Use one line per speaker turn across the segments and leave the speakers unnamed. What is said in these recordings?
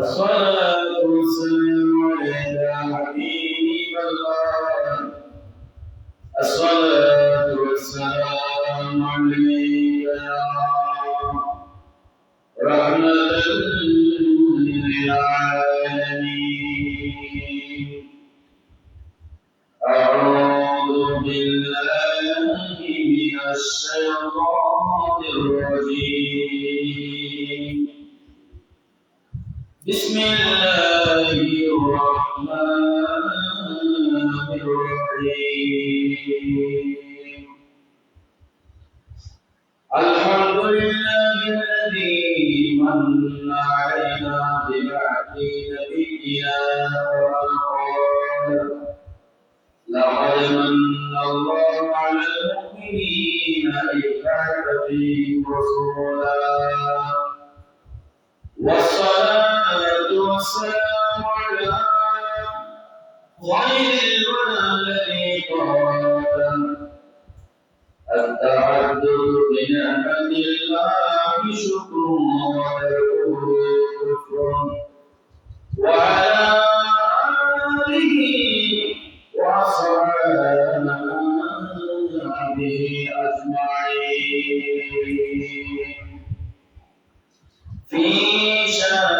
الصلاة والسلام على حبيب الله الصلاة والسلام عليك يا رحمة للعالمين أعوذ بالله من الشيطان الرجيم. بسم الله الرحمن الرحيم. الحمد لله الذي من علينا ببعث نبينا لقد من الله على المؤمنين إذ بعث فيهم رسولا. والصلاة والسلام على خير الورى الذي قال التعدد بنعمة الله شكر وتركه كفر وعلى آله وأصحابه أجمعين. في شرعه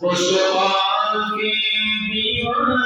पुष्पा के दीवान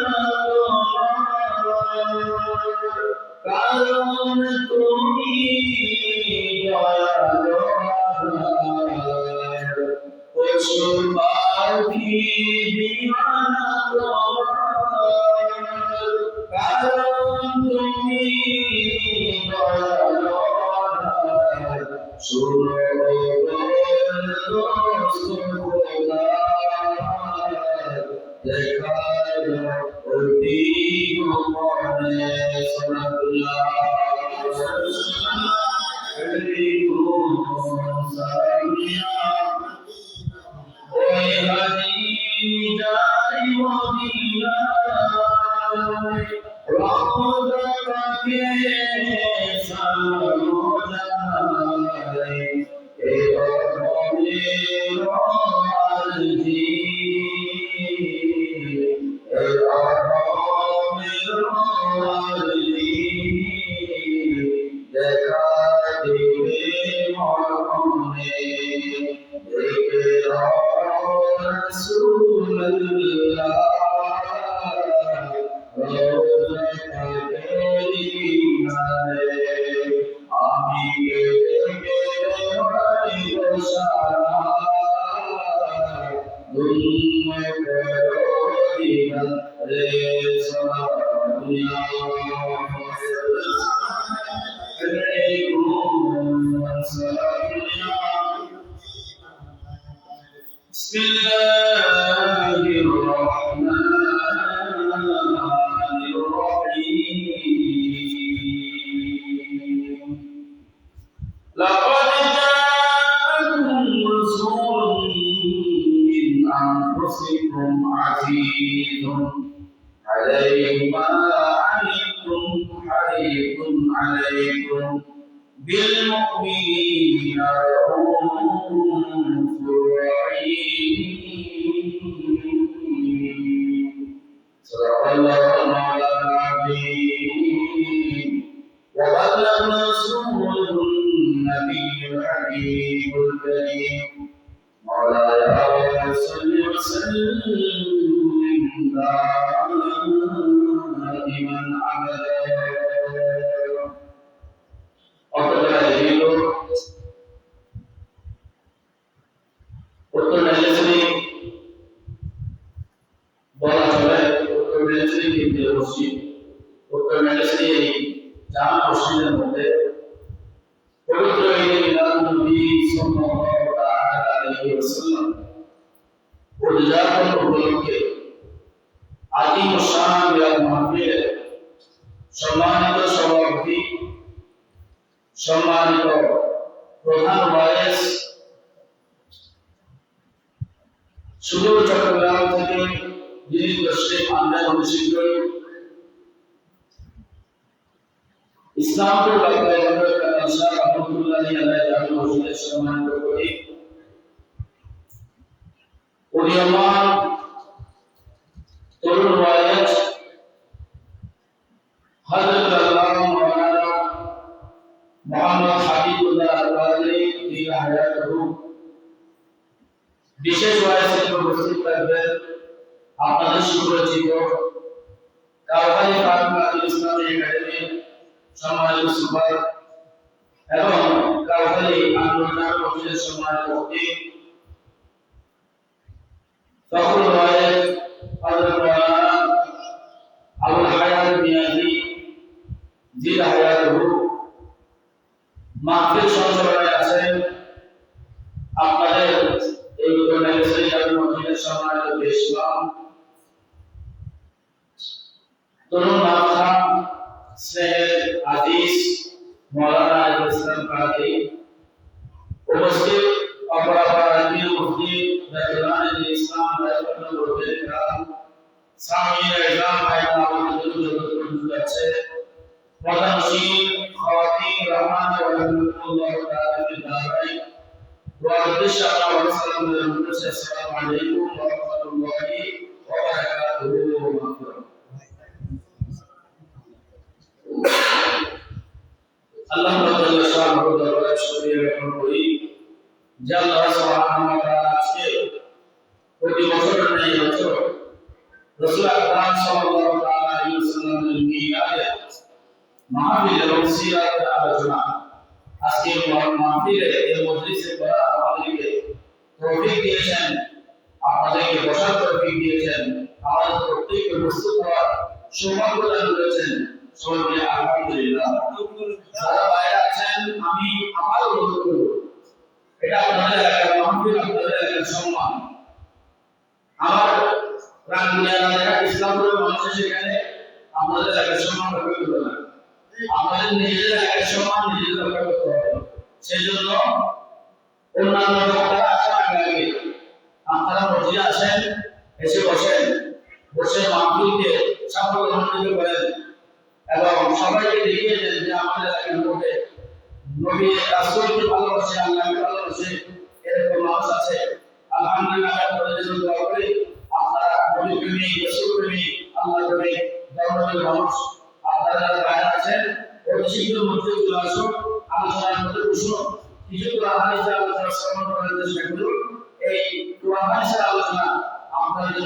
দেখা উত্তর মোহাম্মদ হাবিবুল্লাহ আলবানী ফিল হায়াতুহু বিশেষ ওয়াইসে উপস্থিত থাকবেন আপনাদের সুপরিচিত কারখানি ফাতিমা ইসলামী একাডেমি সম্মানিত সুপার এবং কারখানি আন্দোলন কমিটির সম্মানিত অতি তখন ওয়াইস হযরত মাওলানা আবুল হায়াত মিয়াজি জিল হায়াতুহু মাহফিল সঞ্চালনায় আছেন আপনাদের এই মসজিদের সম্মানিত ইসলাম। তরুণ মাথা স্নেহের আদিস মৌলানা আবুল ইসলাম কাদি উপস্থিত অপরাপর মুফতি রাজুলান ইসলাম রাজপত্র গ্রুপের কাম সামির ইসলাম ভাইরা আমাদের জন্য আছে প্রধান রহমান রাহমাতুল্লাহ তাআলা কে দাঁড়াই وأدش على رسول الله السلام عليكم ورحمة الله وبركاته আল্লাহ তাআলা শাহরুর দরবারে শুকরিয়া জ্ঞাপন করি যে আল্লাহ সুবহানাহু ওয়া তাআলা আজকে প্রতি বছরের ন্যায় বছর রাসূল আকরাম সাল্লাল্লাহু তাআলা আলাইহি ওয়াসাল্লামের মিলাদে মাহফিল এবং সিরাতের আলোচনা আজকে মাহফিলে এই মজলিসে করা আমাদেরকে তৌফিক দিয়েছেন, আপনাদেরকে বসার তৌফিক দিয়েছেন, আমাদের প্রত্যেককে প্রস্তুত হওয়ার সৌভাগ্য দান করেছেন। সবাইকে আলহামদুলিল্লাহ। যারা বাইরে আছেন, আমি আমার অনুরোধ করব, এটা আপনাদের এলাকার মাহফিল, আপনাদের এলাকার সম্মান। আমার প্রাণ দুনিয়ার এলাকা ইসলামপুরের মানুষ সেখানে আপনাদের এলাকার সম্মান করবে না আমাদের নিজেদের এলাকার সম্মান নিজেদের করতে হবে। সেই জন্য অন্যান্য বক্তারা আসার আগে আপনারা মসজিদে আসেন, এসে বসেন। বসে মাহফিলকে সাফল্যমণ্ডিত করেন। এবং সবাইকে দেখিয়ে দেন যে আমাদের এলাকার মধ্যে নবী রাসূলকে ভালোবাসে আল্লাহকে ভালোবাসে, এরকম মানুষ আছে। আলহামদুলিল্লাহ আপনাদের জন্য দোয়া করি। আপনারা নবী প্রেমী রাসূল প্রেমী আল্লাহ প্রেমী ধর্মের মানুষ। কোরআন এই কোরআন আলোচনা আপনাদের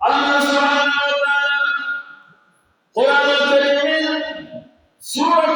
আল্লাহ সুবহানাহু ওয়া তাআলা কোরআনুল কারীমের সূরা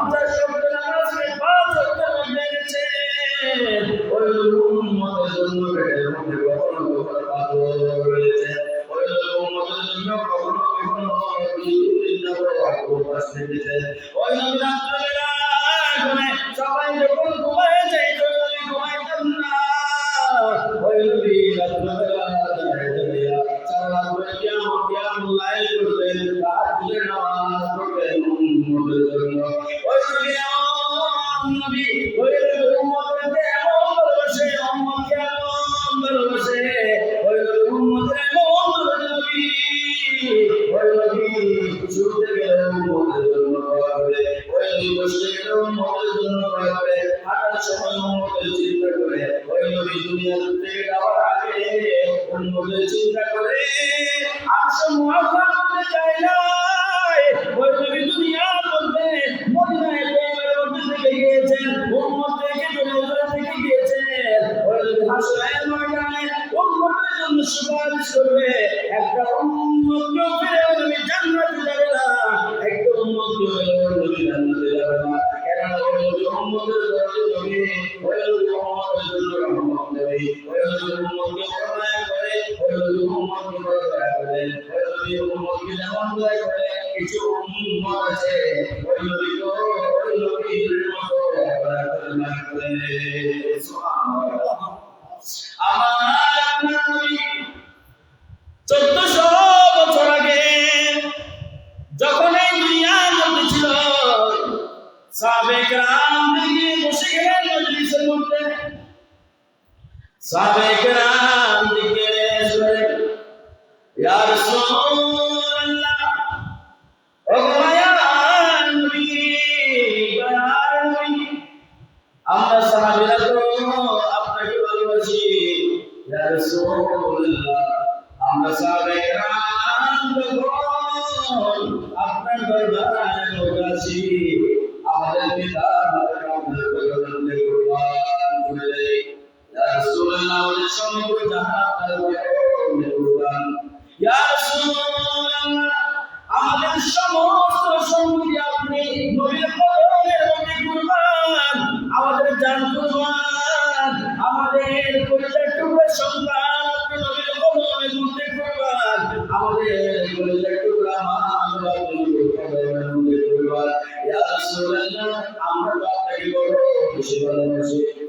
বাচ্চা শব্দ নামাজকে পাঁচ ওয়াক্ত মধ্যে জন্য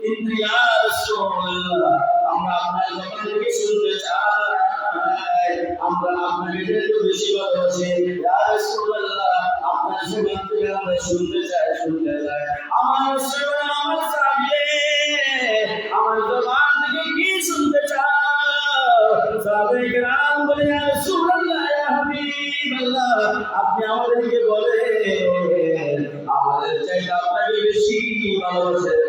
কিন্তু ইয়া আমরা আপনার যখন থেকে শুনতে চাই। আমরা আপনাকে তো বেশি ভালোবাসি ইয়া রাসূলুল্লাহ, আপনার জীবন থেকে আমরা শুনতে চাই শুনতে চাই। আমার জীবন, আমার সামনে, আমার জবান থেকে কি শুনতে চাও? সাহাবায়ে کرام বলে, ইয়া রাসূলুল্লাহ, ইয়া হাবিবাল্লাহ, আপনি আমাদেরকে বলেন, আমাদের চাইতে আপনাকে বেশি ভালোবাসে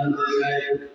under the name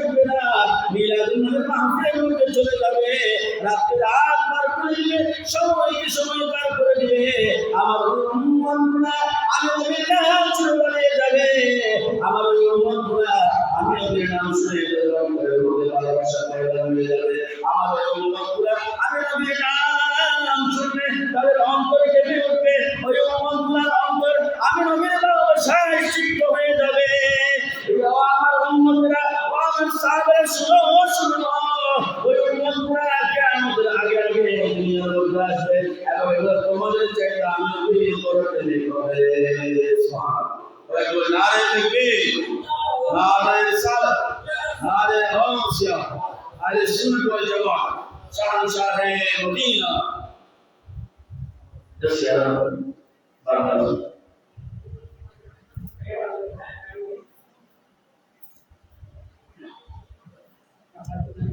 থাকবে না। মিলাদুল মাহফিলের মধ্যে চলে যাবে। রাতে রাত পার করে দিবে, সময়কে সময় পার করে দিবে। আমার উম্মতরা আমি ওদের নাম শুনে যাবে। আমার উম্মতরা আমি ওদের নাম শুনে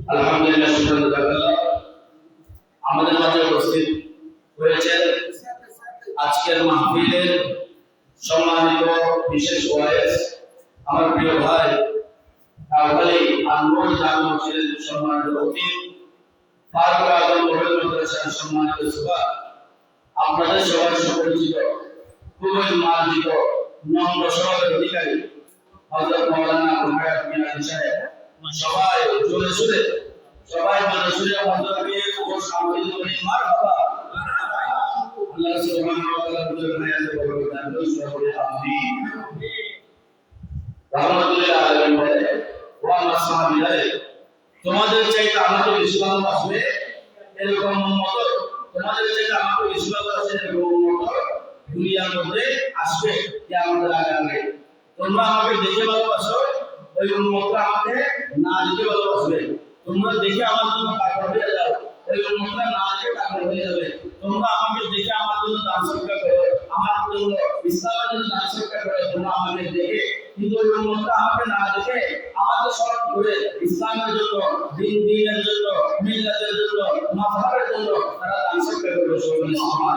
আলহামদুলিল্লাহ শুকরান জাযাকাল্লাহ আমাদের দুনিয়ার মধ্যে আসবে যে আমাদের আগে আগে তোমরা আমাকে দেখে ভালোবাসো, ওই উন্মতটা আমাকে না দেখে ভালোবাসবে। তোমরা দেখে আমার জন্য পাগল হয়ে যাও, ওই উন্মতটা না দেখে পাগল হয়ে যাবে। তোমরা আমাকে দেখে আমার জন্য দান সৎকার করো, আমার জন্য ইসলামের জন্য দান সৎকার করো। তোমরা আমাকে দেখে, কিন্তু ওই উন্মতটা আমাকে না দেখে আমাকে সব করে ইসলামের জন্য, দিন দিনের জন্য, মিল্লাতের জন্য মাযহাবের জন্য তারা দান সৎকার করবে। আল্লাহুম্মা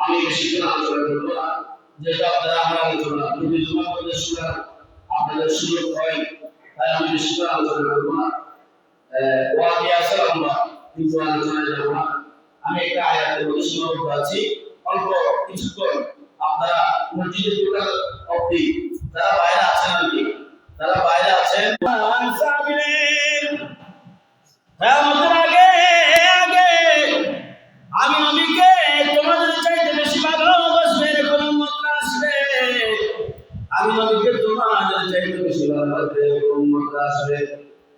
আমি বেশি আলোচনা করব না যেটা আপনারা আমার আলোচনা যদি করতে আপনাদের সুযোগ হয় তাই আমি বেশি আলোচনা করব না ওয়াকি আছে আমরা কিন্তু আলোচনা যাব না। আমি একটা আয়াতের মধ্যে সীমাবদ্ধ আছি। অল্প কিছুক্ষণ আপনারা মসজিদের টোটাল অব্দি যারা বাইরে আছেন আর কি, যারা বাইরে আছেন।
আগে আমি নবীকে চাইতে বেশি ভালোবাসবে, এরকম উম্মত আসবে।
আমি চাইতে বেশি উম্মত আসবে।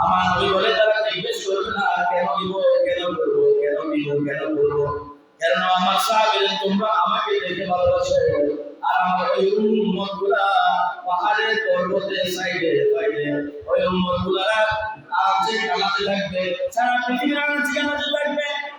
আমার নবী বলে, তারা জিজ্ঞেস করবে না, কেন দিব, কেন করব, কেন দিব, কেন করব? কেন আমার সাহাবীরা তোমরা আমাকে দেখে ভালোবাসো? আর আমার ওই উম্মতগুলা পাহাড়ের পর্বতের সাইডে সাইডে ওই উম্মত গুলারা আছে কামাতে থাকবে,
সারা পৃথিবীর আনাচে কামাতে থাকবে।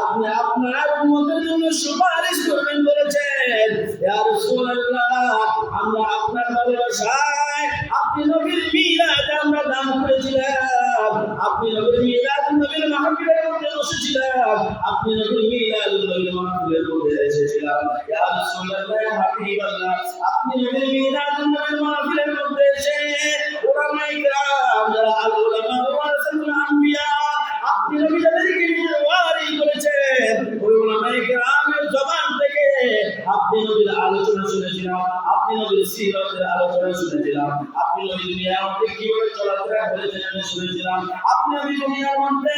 আপনি আপনার উম্মতের সুপারিশ করবেন বলেছেন ইয়া রাসূলুল্লাহ আমরা আপনার আপনি নবীর মিলাদ আমরা দান করেছিলাম। আপনি নবীর মিলাদ নবীর আপনি নবীর আলোচনা শুনেছিলাম, আপনি নবীর সিরাতের আলোচনা শুনেছিলাম, আপনি নবী দুনিয়ার মধ্যে কীভাবে চলাফেরা করেছেন শুনেছিলাম, আপনি নবী দুনিয়ার মধ্যে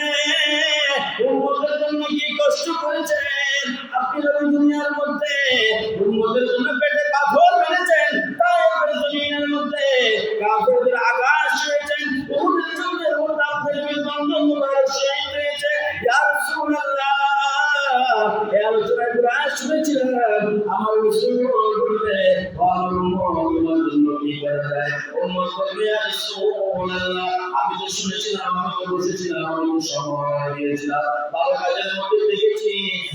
প্রশ্ন করেছেন। আপনি যদি দুনিয়ার মধ্যে উন্মতের জন্য পেটে পাথর মেরেছেন তাই দুনিয়ার মধ্যে কাপড়ের আকাশ হয়েছেন
জন্য আপনার এই শুনেছিলাম আমার মুসলিম আমি তো শুনেছিলাম আমাকে বসেছিলাম সময় দিয়েছিলাম। ভালো কাজের মধ্যে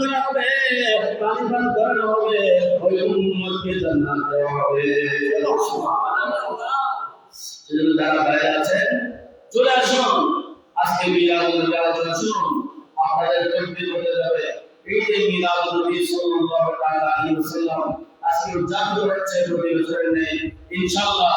করা হবে পানি পান করানো হবে ওই উম্মতকে জান্নাত দেওয়া হবে। সেজন্য যারা বাইরে আছেন চলে আসুন। আজকে মিলাদুল আলোচনা শুনুন। আপনাদের তকবীর হতে যাবে। এই যে মিলাদুল নবী সাল্লাল্লাহু আলাইহি ওয়াসাল্লাম। আজকে উদযাপিত হচ্ছে প্রতি বছরের ইনশাআল্লাহ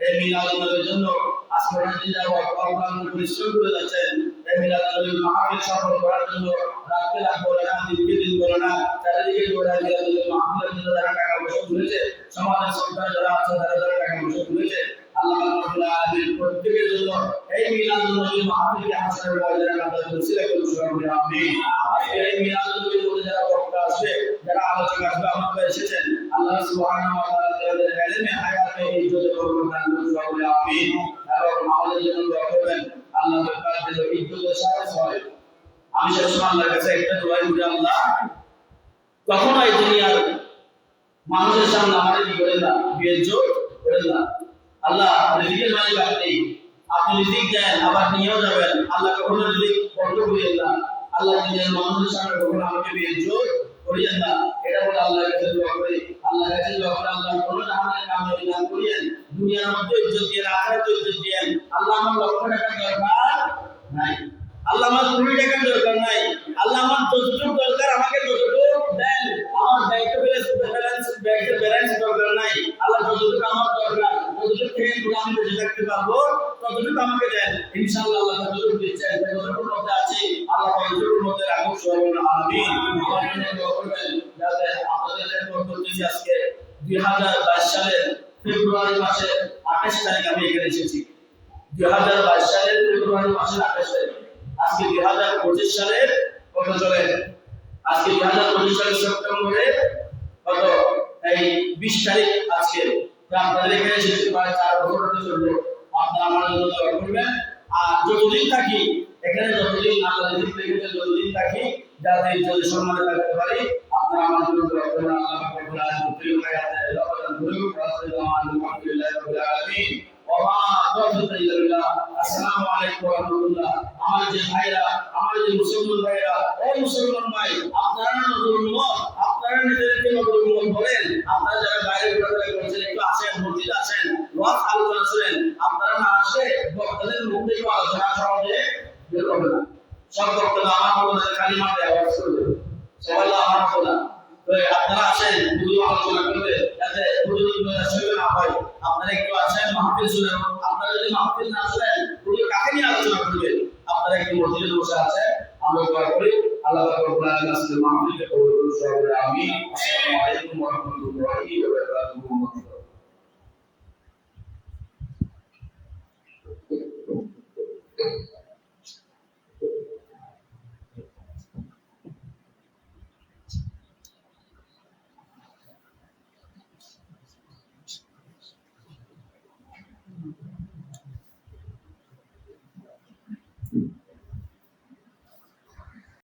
এই মিলাদ জন্য আজকে দিন যাব পরিশ্রম জন্য বলে না বলে চারিদিকে দৌড়া মিলাদ টাকা পয়সা তুলেছে, সমাজের সরকার যারা আছে, তারা যারা টাকা পয়সা তুলেছে আল্লাহ প্রত্যেকের করে আল্লাহ সুবহানাহু ওয়া আমি সবসময় আল্লাহর কাছে করি কখনো দুনিয়ার মানুষের সামনে আমাদের কি করেন না? বেজ্জত করেন না? আল্লাহ রিজিকের মালিক আপনি আপনি রিজিক দেন, আবার নিয়েও যাবেন। আল্লাহ কখনো রিজিক বন্ধ করিয়েন না। আল্লাহ নিজের মানুষের সামনে কখনো আমাকে বেজ্জত করিয়েন না। এটা বলে আল্লাহ কাছে দোয়া করি। আল্লাহ কাছে দোয়া করে আল্লাহ কোনো জাহানের কামে দান করিয়েন, দুনিয়ার মধ্যে ইজ্জত দিয়ে আখিরাতে ইজ্জত দিয়েন, আল্লাহ আমার লক্ষ টাকা দরকার নাই। আল্লাহ আমার কুড়ি টাকার দরকার নাই। আল্লাহ আমার যতটুকু দরকার আমাকে যতটুকু দেন। আমার ব্যাংকে ব্যালেন্স ব্যাংকের ব্যালেন্স দরকার নাই। আল্লাহ যতটুকু আমার দরকার, ততটুকু থেকে আমি বেঁচে থাকতে পারব, ততটুকু আমাকে দেন। ইনশাআল্লাহ আল্লাহ যতটুকু দিচ্ছেন যতটুকুর মধ্যে আছি। আল্লাহ ততটুকুর মধ্যে দোয়া করবেন, যাতে আপনাদের করতেছি আজকে। দুই হাজার বাইশ সালের ফেব্রুয়ারি মাসের আঠাশ তারিখ আমি এখানে এসেছি। দুই হাজার বাইশ সালের ফেব্রুয়ারি মাসের আঠাশ তারিখ। আজকে দুই হাজার পঁচিশ সালের কত চলে আজকে দুই হাজার পঁচিশ সালের সেপ্টেম্বরে কত এই বিশ তারিখ আজকে আপনাদের এখানে এসেছি প্রায় চার বছর চলল আপনারা আমার জন্য দোয়া করবেন। আর যতদিন থাকি, এখানে যতদিন আল্লাহ থেকে যতদিন থাকি, যাতে যদি সম্মানে থাকতে পারি, আপনারা আমার জন্য দোয়া করবেন। আল্লাহ রাব্বুল আলামিন, প্রিয় হায়াতে রব্বানা দুরুদ রাসূলুল্লাহ আলহামদুলিল্লাহি রাব্বিল আলামিন। আসসালামু আলাইকুম ওয়া ভাই আপনারা নজর উম্মত আপনারা নিজেদেরকে নজর উম্মত বলেন আপনারা যারা বাইরে ঘোরাফেরা করছেন একটু আসেন মসজিদ আসেন ওয়াজ আলোচনা করবে যাতে না হয়। আপনারা একটু আসেন মাহফিল শুনেন আপনারা যদি মাহফিল না শুনেন ওগুলো কাকে নিয়ে আলোচনা করবেন আপনারা একটু মসজিদে বসে আছেন, আমরা দোয়া করি। আল্লাহ পাক রব্বুল আলামিন আজকে মাহফিলকে কবুল করুন সকলে আমিন। আসসালামু আলাইকুম ওয়া রাহমাতুল্লাহি ওয়া বারাকাতুহু। Thank you.